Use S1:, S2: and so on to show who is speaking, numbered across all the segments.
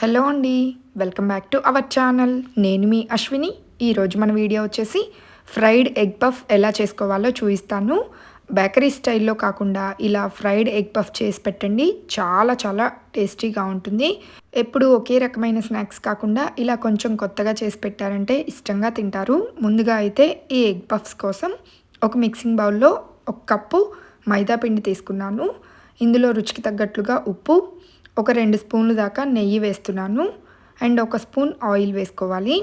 S1: Hello అండి welcome back to our channel. నేను మీ అశ్విని. ఈరోజు మన వీడియో వచ్చేసి ఫ్రైడ్ ఎగ్ పఫ్ ఎలా చేసుకోవాలో చూపిస్తాను. బేకరీ స్టైల్లో కాకుండా ఇలా ఫ్రైడ్ ఎగ్ పఫ్ చేసి పెట్టండి. చాలా చాలా టేస్టీగా ఉంటుంది. ఎప్పుడు ఒకే రకమైన స్నాక్స్ కాకుండా ఇలా కొంచెం కొత్తగా చేసి పెట్టారంటే ఇష్టంగా తింటారు. ముందుగా అయితే ఈ ఎగ్ పఫ్స్ కోసం ఒక మిక్సింగ్ బౌల్లో ఒక కప్పు మైదా పిండి తీసుకున్నాను. ఇందులో రుచికి తగ్గట్లుగా ఉప్పు ఒక రెండు స్పూన్లు దాకా నెయ్యి వేస్తున్నాను. అండ్ ఒక స్పూన్ ఆయిల్ వేసుకోవాలి.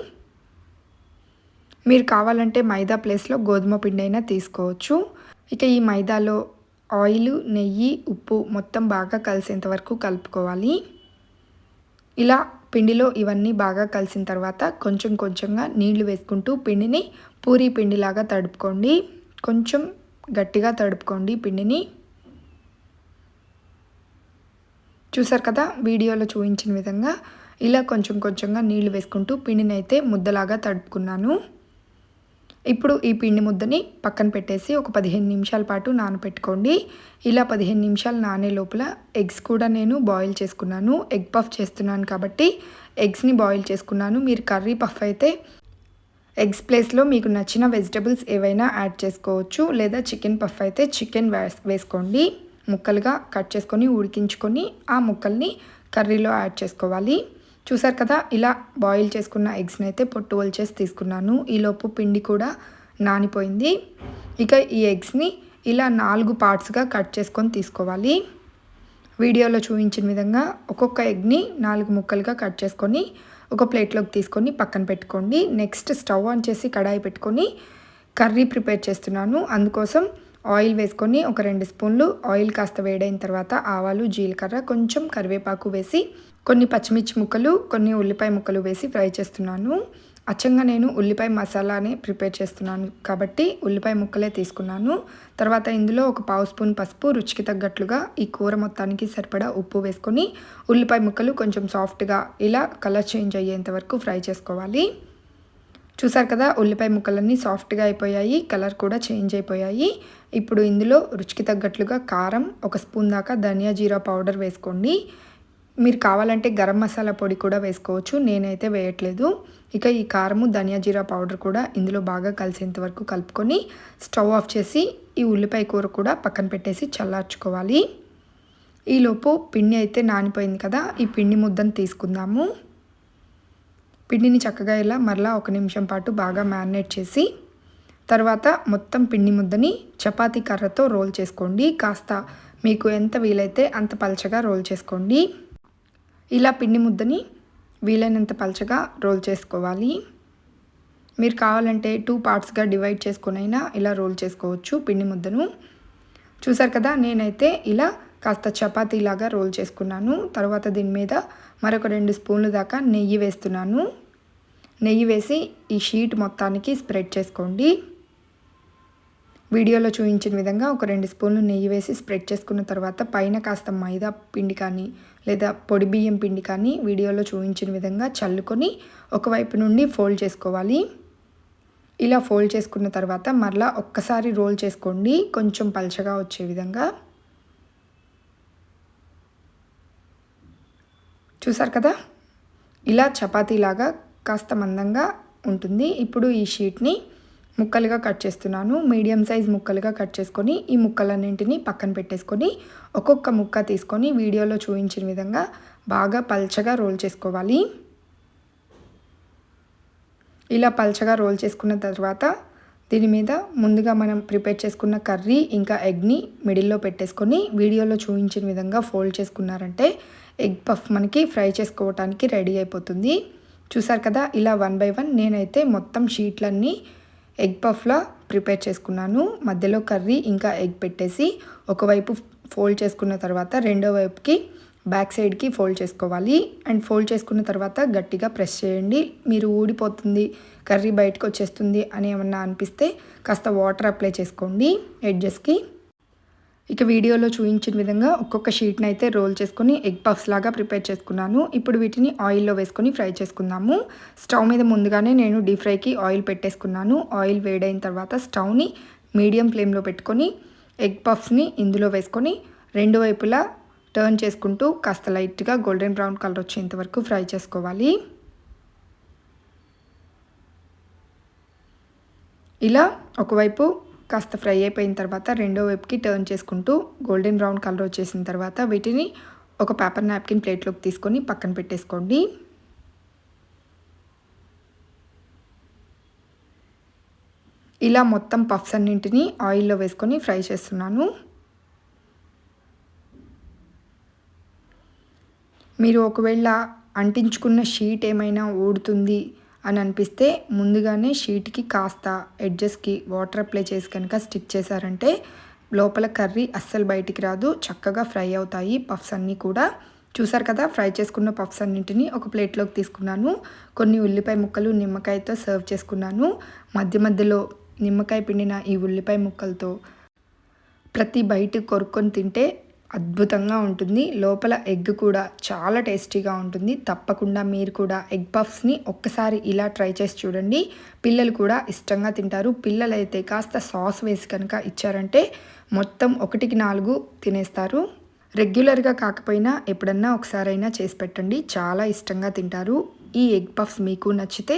S1: మీరు కావాలంటే మైదా ప్లేస్లో గోధుమ పిండి అయినా తీసుకోవచ్చు. ఇక ఈ మైదాలో ఆయిల్ నెయ్యి ఉప్పు మొత్తం బాగా కలిసేంత వరకు కలుపుకోవాలి. ఇలా పిండిలో ఇవన్నీ బాగా కలిసిన తర్వాత కొంచెం కొంచెంగా నీళ్ళు వేసుకుంటూ పిండిని పూరీ పిండిలాగా తడుపుకోండి. కొంచెం గట్టిగా తడుపుకోండి పిండిని. చూసారు కదా వీడియోలో చూపించిన విధంగా ఇలా కొంచెం కొంచెంగా నీళ్ళు వేసుకుంటూ పిండిని అయితే ముద్దలాగా తడుపుకున్నాను. ఇప్పుడు ఈ పిండి ముద్దని పక్కన పెట్టేసి ఒక పదిహేను నిమిషాల పాటు నానపెట్టుకోండి. ఇలా పదిహేను నిమిషాలు నానే లోపల ఎగ్స్ కూడా నేను బాయిల్ చేసుకున్నాను. ఎగ్ పఫ్ చేస్తున్నాను కాబట్టి ఎగ్స్ని బాయిల్ చేసుకున్నాను. మీరు కర్రీ పఫ్ అయితే ఎగ్స్ ప్లేస్లో మీకు నచ్చిన వెజిటబుల్స్ ఏవైనా యాడ్ చేసుకోవచ్చు. లేదా చికెన్ పఫ్ అయితే చికెన్ వేసుకోండి. ముక్కలుగా కట్ చేసుకొని ఉడికించుకొని ఆ ముక్కల్ని కర్రీలో యాడ్ చేసుకోవాలి. చూసారు కదా ఇలా బాయిల్ చేసుకున్న ఎగ్స్ని అయితే పొట్టు చేసి తీసుకున్నాను. ఈలోపు పిండి కూడా నానిపోయింది. ఇక ఈ ఎగ్స్ని ఇలా నాలుగు పార్ట్స్గా కట్ చేసుకొని తీసుకోవాలి. వీడియోలో చూపించిన విధంగా ఒక్కొక్క ఎగ్ని నాలుగు ముక్కలుగా కట్ చేసుకొని ఒక ప్లేట్లోకి తీసుకొని పక్కన పెట్టుకోండి. నెక్స్ట్ స్టవ్ ఆన్ చేసి కడాయి పెట్టుకొని కర్రీ ప్రిపేర్ చేస్తున్నాను. అందుకోసం ఆయిల్ వేసుకొని ఒక రెండు స్పూన్లు ఆయిల్ కాస్త వేడైన తర్వాత ఆవాలు జీలకర్ర కొంచెం కరివేపాకు వేసి కొన్ని పచ్చిమిర్చి ముక్కలు కొన్ని ఉల్లిపాయ ముక్కలు వేసి ఫ్రై చేస్తున్నాను. అచ్చంగా నేను ఉల్లిపాయ మసాలానే ప్రిపేర్ చేస్తున్నాను కాబట్టి ఉల్లిపాయ ముక్కలే తీసుకున్నాను. తర్వాత ఇందులో ఒక పావు స్పూన్ పసుపు రుచికి తగ్గట్లుగా ఈ కూర మొత్తానికి సరిపడా ఉప్పు వేసుకొని ఉల్లిపాయ ముక్కలు కొంచెం సాఫ్ట్గా ఇలా కలర్ చేంజ్ అయ్యేంత వరకు ఫ్రై చేసుకోవాలి. చూసారు కదా ఉల్లిపాయ ముక్కలన్నీ సాఫ్ట్గా అయిపోయాయి కలర్ కూడా చేంజ్ అయిపోయాయి. ఇప్పుడు ఇందులో రుచికి తగ్గట్లుగా కారం ఒక స్పూన్ దాకా ధనియా జీరా పౌడర్ వేసుకోండి. మీరు కావాలంటే గరం మసాలా పొడి కూడా వేసుకోవచ్చు నేనైతే వేయట్లేదు. ఇక ఈ కారము ధనియా జీరా పౌడర్ కూడా ఇందులో బాగా కలిసేంత వరకు కలుపుకొని స్టవ్ ఆఫ్ చేసి ఈ ఉల్లిపాయ కూర కూడా పక్కన పెట్టేసి చల్లార్చుకోవాలి. ఈలోపు పిండి అయితే నానిపోయింది కదా ఈ పిండి ముద్దను తీసుకుందాము. పిండిని చక్కగా ఇలా మరలా ఒక నిమిషం పాటు బాగా మ్యారినేట్ చేసి తర్వాత మొత్తం పిండి ముద్దని చపాతీ కర్రతో రోల్ చేసుకోండి. కాస్త మీకు ఎంత వీలైతే అంత పలచగా రోల్ చేసుకోండి. ఇలా పిండి ముద్దని వీలైనంత పలచగా రోల్ చేసుకోవాలి. మీరు కావాలంటే టూ పార్ట్స్గా డివైడ్ చేసుకునైనా ఇలా రోల్ చేసుకోవచ్చు పిండి ముద్దను. చూసారు కదా నేనైతే ఇలా కాస్త చపాతీలాగా రోల్ చేసుకున్నాను. తర్వాత దీని మీద మరొక రెండు స్పూన్లు దాకా నెయ్యి వేస్తున్నాను. నెయ్యి వేసి ఈ షీట్ మొత్తానికి స్ప్రెడ్ చేసుకోండి. వీడియోలో చూపించిన విధంగా ఒక రెండు స్పూన్లు నెయ్యి వేసి స్ప్రెడ్ చేసుకున్న తర్వాత పైన కాస్త మైదా పిండి కానీ లేదా పొడి బియ్యం పిండి కానీ వీడియోలో చూపించిన విధంగా చల్లుకొని ఒకవైపు నుండి ఫోల్డ్ చేసుకోవాలి. ఇలా ఫోల్డ్ చేసుకున్న తర్వాత మరలా ఒక్కసారి రోల్ చేసుకోండి. కొంచెం పలచగా వచ్చే విధంగా. చూసారు కదా? ఇలా చపాతీలాగా కాస్త మందంగా ఉంటుంది. ఇప్పుడు ఈ షీట్ని ముక్కలుగా కట్ చేస్తున్నాను. మీడియం సైజ్ ముక్కలుగా కట్ చేసుకొని ఈ ముక్కలన్నింటినీ పక్కన పెట్టేసుకొని ఒక్కొక్క ముక్క తీసుకొని వీడియోలో చూపించిన విధంగా బాగా పల్చగా రోల్ చేసుకోవాలి. ఇలా పల్చగా రోల్ చేసుకున్న తర్వాత దీని మీద ముందుగా మనం ప్రిపేర్ చేసుకున్న కర్రీ ఇంకా ఎగ్ని మిడిల్లో పెట్టేసుకొని వీడియోలో చూపించిన విధంగా ఫోల్డ్ చేసుకున్నారంటే ఎగ్ పఫ్ మనకి ఫ్రై చేసుకోవటానికి రెడీ అయిపోతుంది. చూసారు కదా ఇలా వన్ బై వన్ నేనైతే మొత్తం షీట్లన్నీ ఎగ్ పఫ్లా ప్రిపేర్ చేసుకున్నాను. మధ్యలో కర్రీ ఇంకా ఎగ్ పెట్టేసి ఒకవైపు ఫోల్డ్ చేసుకున్న తర్వాత రెండో వైపుకి బ్యాక్ సైడ్కి ఫోల్డ్ చేసుకోవాలి. అండ్ ఫోల్డ్ చేసుకున్న తర్వాత గట్టిగా ప్రెస్ చేయండి. మీరు ఊడిపోతుంది కర్రీ బయటకు వచ్చేస్తుంది అని ఏమన్నా అనిపిస్తే కాస్త వాటర్ అప్లై చేసుకోండి. ఎడ్జెస్కి ఇక వీడియోలో చూపించిన విధంగా ఒక్కొక్క షీట్ని అయితే రోల్ చేసుకొని ఎగ్ పఫ్స్ లాగా ప్రిపేర్ చేసుకున్నాను. ఇప్పుడు వీటిని ఆయిల్లో వేసుకొని ఫ్రై చేసుకుందాము. స్టవ్ మీద ముందుగానే నేను డీప్ ఫ్రైకి ఆయిల్ పెట్టేసుకున్నాను. ఆయిల్ వేడైన తర్వాత స్టవ్ని మీడియం ఫ్లేమ్లో పెట్టుకొని ఎగ్ పఫ్స్ని ఇందులో వేసుకొని రెండు వైపులా టర్న్ చేసుకుంటూ కాస్త లైట్గా గోల్డెన్ బ్రౌన్ కలర్ వచ్చేంత వరకు ఫ్రై చేసుకోవాలి. ఇలా ఒకవైపు కాస్త ఫ్రై అయిపోయిన తర్వాత రెండో వైపుకి టర్న్ చేసుకుంటూ గోల్డెన్ బ్రౌన్ కలర్ వచ్చేసిన తర్వాత వీటిని ఒక పేపర్ నాప్కిన్ ప్లేట్లోకి తీసుకొని పక్కన పెట్టేసుకోండి. ఇలా మొత్తం పఫ్స్ అన్నింటినీ ఆయిల్లో వేసుకొని ఫ్రై చేస్తున్నాను. మీరు ఒకవేళ అంటించుకున్న షీట్ ఏమైనా ఊడుతుంది అని అనిపిస్తే ముందుగానే షీట్కి కాస్త ఎడ్జెస్కి వాటర్ అప్లై చేసి కనుక స్టిక్ చేశారంటే లోపల కర్రీ అస్సలు బయటికి రాదు చక్కగా ఫ్రై అవుతాయి పఫ్స్ అన్నీ కూడా. చూసారు కదా ఫ్రై చేసుకున్న పఫ్స్ అన్నింటినీ ఒక ప్లేట్లోకి తీసుకున్నాను. కొన్ని ఉల్లిపాయ ముక్కలు నిమ్మకాయతో సర్వ్ చేసుకున్నాను. మధ్య మధ్యలో నిమ్మకాయ పిండిన ఈ ఉల్లిపాయ ముక్కలతో ప్రతి బయట కొరుక్కొని తింటే అద్భుతంగా ఉంటుంది. లోపల ఎగ్ కూడా చాలా టేస్టీగా ఉంటుంది. తప్పకుండా మీరు కూడా ఎగ్ పఫ్స్ని ఒక్కసారి ఇలా ట్రై చేసి చూడండి. పిల్లలు కూడా ఇష్టంగా తింటారు. పిల్లలు అయితే కాస్త సాస్ వేసి కనుక ఇచ్చారంటే మొత్తం ఒకటికి నాలుగు తినేస్తారు. రెగ్యులర్గా కాకపోయినా ఎప్పుడన్నా ఒకసారైనా చేసి పెట్టండి. చాలా ఇష్టంగా తింటారు. ఈ ఎగ్ పఫ్స్ మీకు నచ్చితే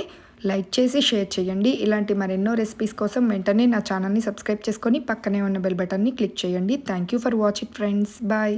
S1: లైక్ చేసి షేర్ చేయండి. ఇలాంటి మరెన్నో రెసిపీస్ కోసం వెంటనే నా ఛానల్ని సబ్స్క్రైబ్ చేసుకొని పక్కనే ఉన్న బెల్ బటన్ని క్లిక్ చేయండి. Thank you for watch it friends bye